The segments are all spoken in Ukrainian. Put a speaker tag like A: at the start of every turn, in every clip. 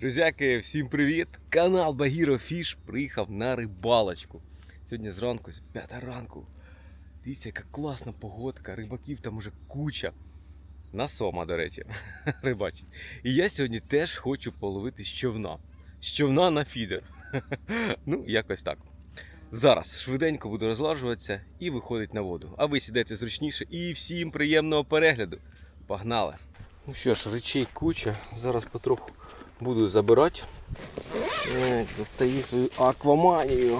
A: Друзяки, всім привіт! Канал Багіро Фіш приїхав на рибалочку. Сьогодні зранку, 5 ранку. Дивіться, яка класна погодка, рибаків там уже куча. На сома, до речі, рибачить. І я сьогодні теж хочу половити з човна. З човна на фідер. Ну, якось так. Зараз швиденько буду розлажуватися і виходить на воду. А ви сідайте зручніше і всім приємного перегляду. Погнали! Ну що ж, речей куча. Зараз потроху буду забирати. Так, достаю свою акваманію.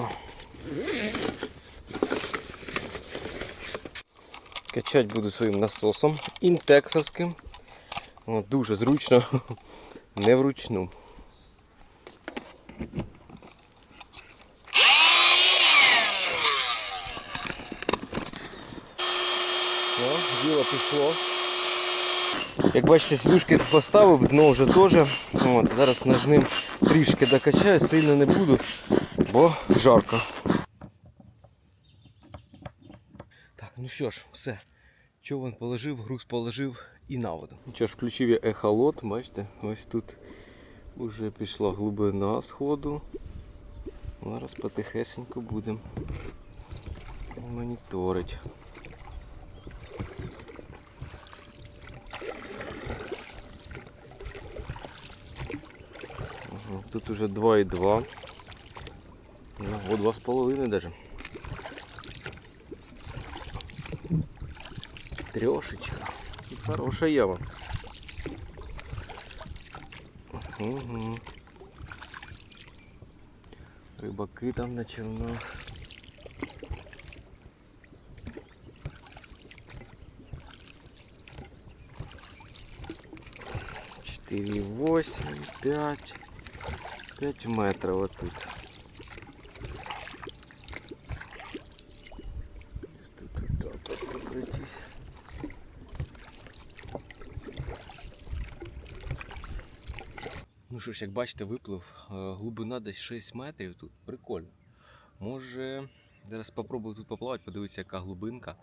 A: Качати буду своїм насосом інтексовським. О, дуже зручно, не вручну. О, діло пішло. Як бачите, сідушки поставив, дно вже теж. От, зараз ножним трішки докачаю, сильно не буду, бо жарко. Так, ну що ж, все. Човен положив, груз положив і на воду. Ну що ж, включив я ехолот, бачите, ось тут вже пішла глибина сходу. Зараз потихесенько будемо моніторити. Тут уже 2,2. Ну, о, 2,5 даже. Трешечка. Хорошая яма. Угу. Рыбаки там на чернах. Четыре восемь, пять. 5 метрів отут. Тут отак от. Ну що ж, як бачите, виплив е, глибина десь 6 метрів тут. Прикольно. Може, зараз спробую тут поплавати, подивитися, яка глибинка.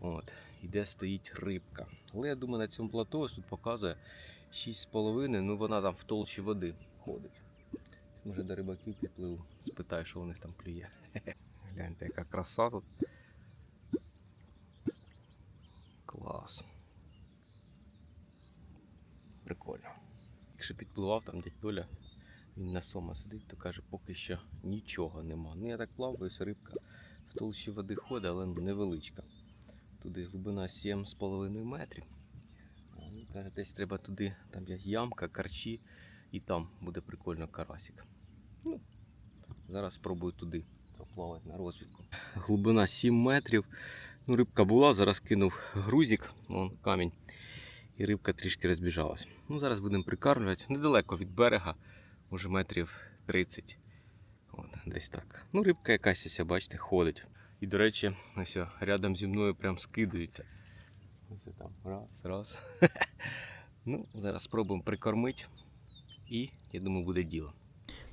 A: От, і де стоїть рибка. Але я думаю, на цьому плато ось тут показує 6,5, ну вона там в толщі води ходить. Може до рибаків підпливу, спитаю, що у них там клює. Гляньте, яка краса тут. Клас. Прикольно. Якщо підпливав там дядь Толя, він на сома сидить, то каже, поки що нічого нема. Ну я так плаваюсь, рибка в толщі води ходить, але невеличка. Туди глибина 7,5 метрів. Каже, десь треба туди, там є ямка, карчі, і там буде прикольно карасик. Ну, зараз спробую туди проплавати на розвідку. Глибина 7 метрів. Ну, рибка була, зараз кинув грузик, вон камінь, і рибка трішки розбіжалась. Ну, зараз будемо прикармлювати недалеко від берега, може метрів 30. От, десь так. Ну, рибка якась, ось, бачите, ходить. І, до речі, ось рядом зі мною прям скидується. Ось там раз, раз. ну, зараз спробуємо прикормити. І я думаю, буде діло.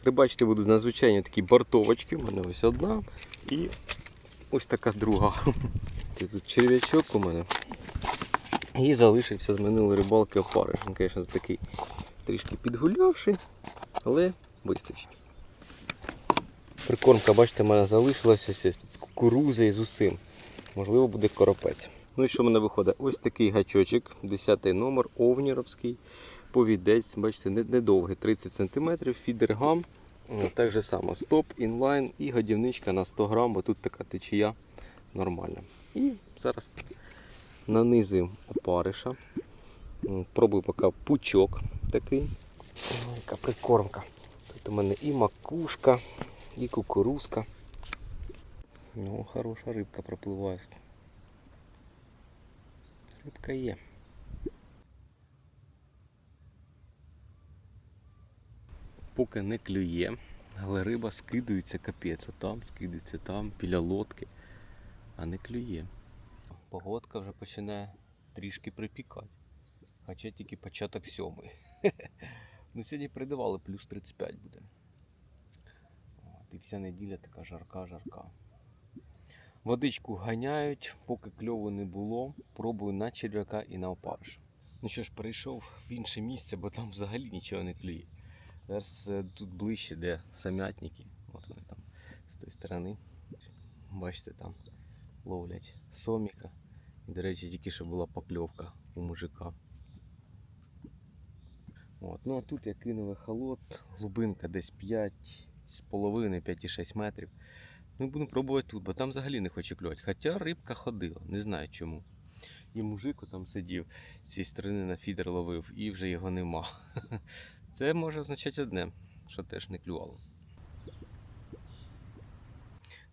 A: Рибачити будуть надзвичайні такі бортовочки. У мене ось одна і ось така друга. Тут черв'ячок у мене. І залишився з минулої рибалки опариш. Він, звісно, такий трішки підгулявший, але вистачить. Прикормка, бачите, в мене залишилася ось з кукурузи і з усім. Можливо, буде коропець. Ну і що в мене виходить? Ось такий гачочок, 10 номер, овніровський, повідець, бачите, не- недовгий, 30 см, фідергам. Так же само стоп, інлайн і годівничка на 100 грам, бо тут така течія нормальна. І зараз нанизуємо опариша. Пробую поки пучок такий. О, яка прикормка. Тут у мене і макушка, і кукурузка. Ну, хороша рибка пропливає. Рибка є. Поки не клює, але риба скидується капець. Там скидується, там, біля лодки, а не клює. Погодка вже починає трішки припікати. Хоча тільки початок сьомий. Ну сьогодні придавали плюс 35 буде. І вся неділя така жарка-жарка. Водичку ганяють, поки кльову не було. Пробую на черв'яка і на опариша. Ну що ж, перейшов в інше місце, бо там взагалі нічого не клює. Зараз е, тут ближче, де самятники. От вони там з тої сторони. Бачите, там ловлять соміка. До речі, тільки що була покльовка у мужика. От. Ну а тут я кинув ехолот, глибинка десь 5 з половиною, 5,6 метрів. Ну, буду пробувати тут, бо там взагалі не хоче клювати. Хоча рибка ходила, не знаю чому. І мужик там сидів з цієї сторони на фідер ловив, і вже його нема. Це може означати одне, що теж не клювало.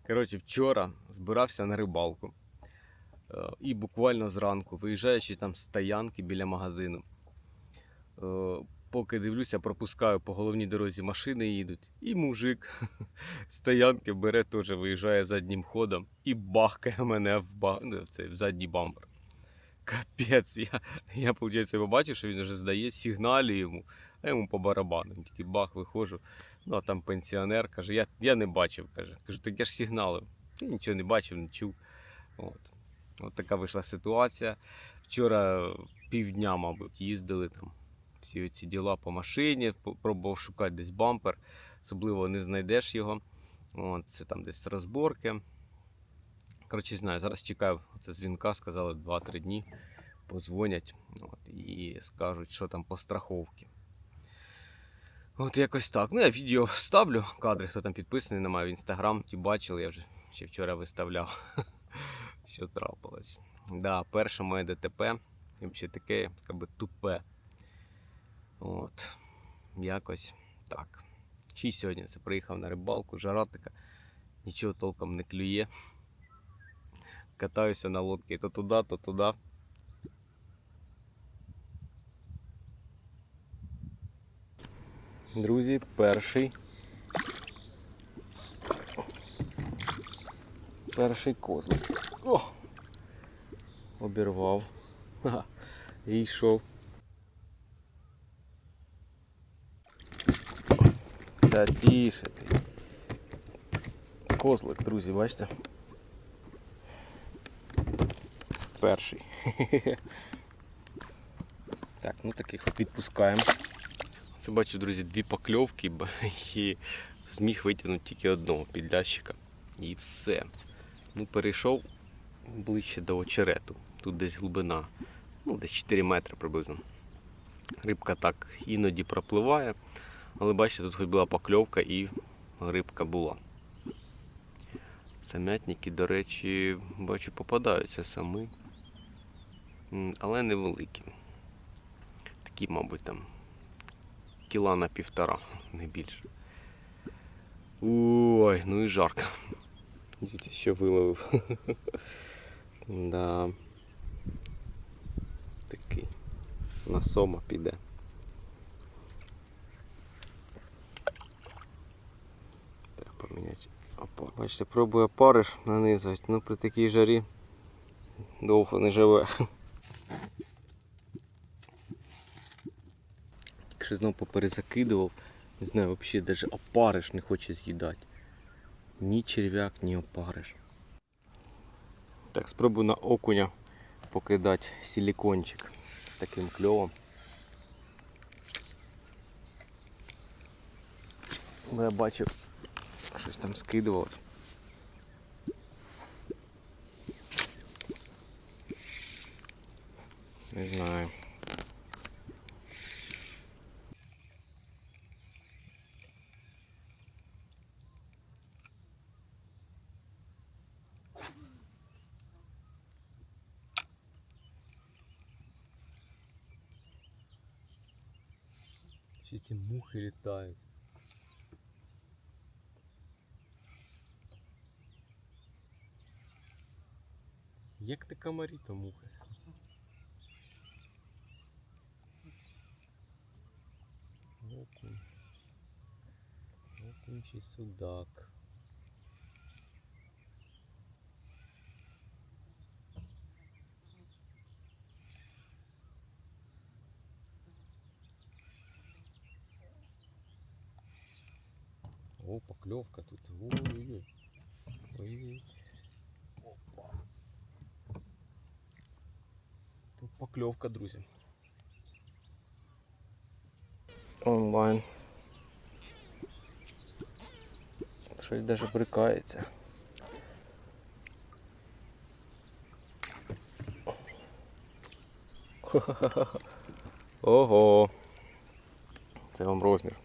A: Коротше, вчора збирався на рибалку. Е, І буквально зранку, виїжджаючи там з стоянки біля магазину. е, Поки дивлюся, пропускаю по головній дорозі машини їдуть. І мужик з стоянки бере теж виїжджає заднім ходом і бахкає мене в, ба... ну, в, цей, в задній бампер. Капець, я, я виходить, побачив, що він вже здає сигналі йому, а йому по барабану. Тільки бах виходжу. Ну а там пенсіонер каже, я, я не бачив. каже. Кажу, так я ж сигналив. Я нічого не бачив, не чув. От. От така вийшла ситуація. Вчора півдня, мабуть, їздили там. Всі ці діла по машині, пробував шукати десь бампер, особливо не знайдеш його. От, це там десь розборки. Коротше, знаю, зараз чекаю це дзвінка, сказали 2-3 дні. Позвонять от, і скажуть, що там по страховці. От якось так. Ну, я відео вставлю, кадри, хто там підписаний мене в інстаграм, ті бачили, я вже ще вчора виставляв, що трапилось. Да, перше моє ДТП, і взагалі таке, якби тупе. От, якось так. Й сьогодні це приїхав на рибалку, жара така, нічого толком не клює. Катаюся на лодці то туди, то туди. Друзі, перший. Перший козлик. О! Обірвав. Ха, зійшов. Та тише ти. Козлик, друзі, бачите? Перший. Так, ну таких відпускаємо. Це бачу, друзі, дві покльовки і зміг витягнути тільки одного підлящика. І все. Ну, перейшов ближче до очерету. Тут десь глибина, ну, десь 4 метри приблизно. Рибка так іноді пропливає, але бачите, тут хоч була покльовка і рибка була. Самятники, до речі, бачу, попадаються самі, але невеликі. Такі, мабуть, там кіла на півтора, не більше. Ой, ну і жарко. Дивіться, що виловив. да. Такий. На сома піде. Так, поміняти. Опа, бачите, пробує париш нанизувати, ну при такій жарі довго не живе. Якщо знову поперезакидував, не знаю, взагалі навіть опариш не хоче з'їдати. Ні черв'як, ні опариш. Так, спробую на окуня покидати силікончик з таким кльовом. Бо я бачив, щось там скидувалось. Не знаю. Ці мухи літають. Як ти комарі то мухи? Окунь. Окунь чи судак. О, поклевка тут. Ой-ой-ой. Ой-ой. Опа. Тут поклевка, друзі. Онлайн. Щось навіть брикається. Ого. Це вам розмір.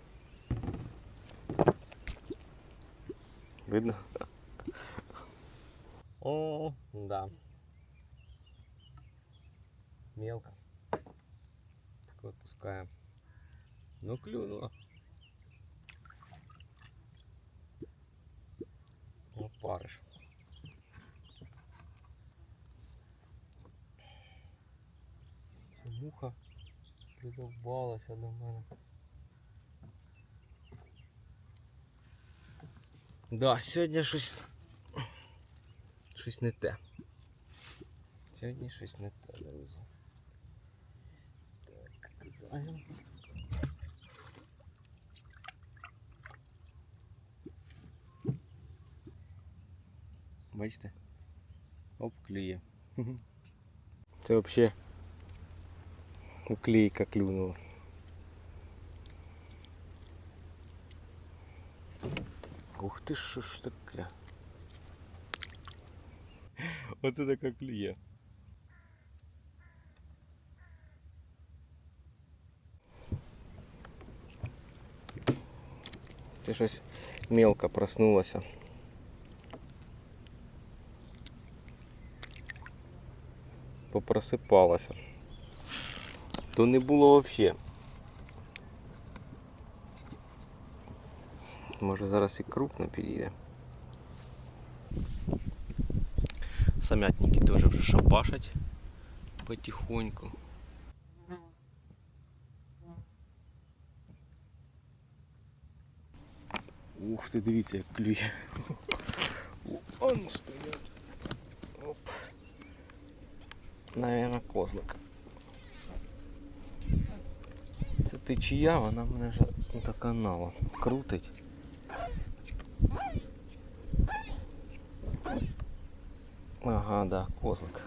A: Видно? О, да. Мелко. Так отпускаем. Ну клюнуло. Ну, париш. Це Муха придовбалася до мене. Да, сьогодні щось. Щось не те. Сьогодні щось не те, друзі. Так, кидаємо. Бачите? Оп, клює. Це взагалі уклейка клюнула. Ух ти що ж таке? Оце така клює. Ти щось мелко проснулася. Попросипалася. То не було взагалі. Може зараз і крупно підійде. Самятники теж вже шапашать потихоньку. Ух ти, дивіться, як клює. Он стоять. Оп. Наверно, козлик. Це течія, вона мене вже до каналу крутить. Ага, да, козлик.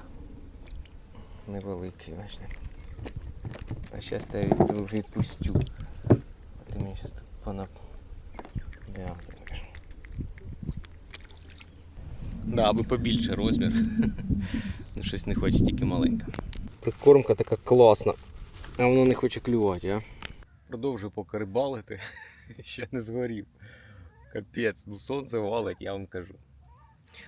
A: Невеликий, бачите. А зараз я від- відпустю. А ти мені зараз тут понав'язуєш. Да, аби побільше розмір. Ну щось не хоче, тільки маленька. Прикормка така класна. А воно не хоче клювати, а? Продовжую поки рибалити. Ще не згорів. Капець, ну сонце валить, я вам кажу.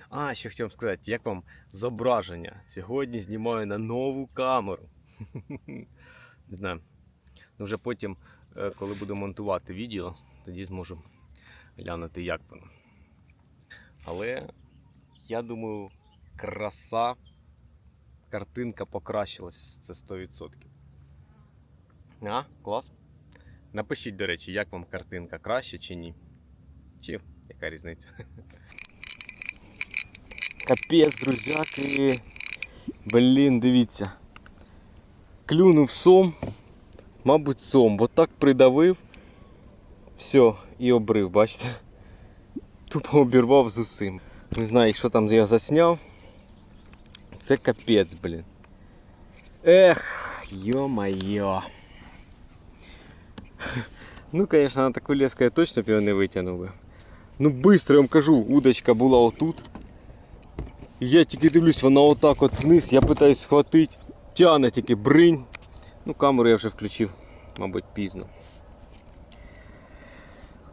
A: А, ще хотів вам сказати, як вам зображення? Сьогодні знімаю на нову камеру. Не знаю. Ну вже потім, е, коли буду монтувати відео, тоді зможу глянути, як воно. Але я думаю, краса, картинка покращилась, це 100%. А, клас. Напишіть, до речі, як вам картинка краще чи ні. Чи яка різниця? Капець, друзяки. Блін, дивіться. Клюнув сом. Мабуть, сом, бо так придавив. Все, і обрив, бачите? Тупо обірвав з усім. Не знаю, що там я засняв. Це капець, блін. Ех, йо-майо. Ну, конечно, на таку леску я точно б його не витягнув би. Ну, быстро, я вам кажу, удочка була отут. Я тільки дивлюсь, вона отак от вниз, я питаюсь схватити, тягне тільки бринь. Ну, камеру я вже включив, мабуть, пізно.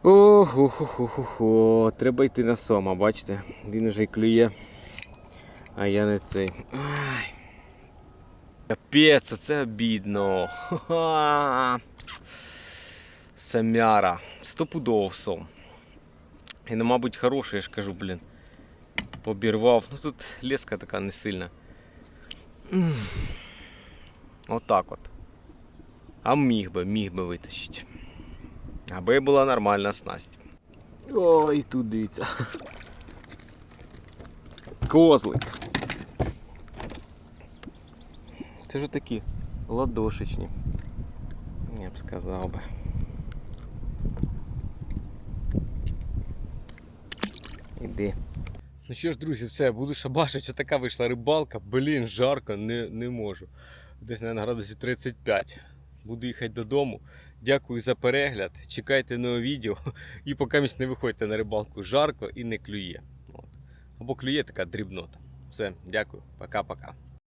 A: ого хо хо хо хо треба йти на сома, бачите? Він вже й клює. А я не цей. Ай. Капець, оце обідно. Ха-ха. Самяра. Стопудово сом. І ну, мабуть, хороший, я ж кажу, блін. Обірвав. Ну тут леска така не сильна. М. Отак от. А міг би, міг би витащити. Аби була нормальна снасть. О, і тут дивіться. Козлик. Це ж такі ладошечні. Я б сказав би. Іди. Ну що ж, друзі, все, буду шабашити. Така вийшла рибалка. Блін, жарко, не, не можу. Десь, на градусів 35. буду їхати додому. Дякую за перегляд. Чекайте нове відео. І поки місць не виходьте на рибалку жарко і не клює. От. Або клює така дрібнота. Все, дякую, пока-пока.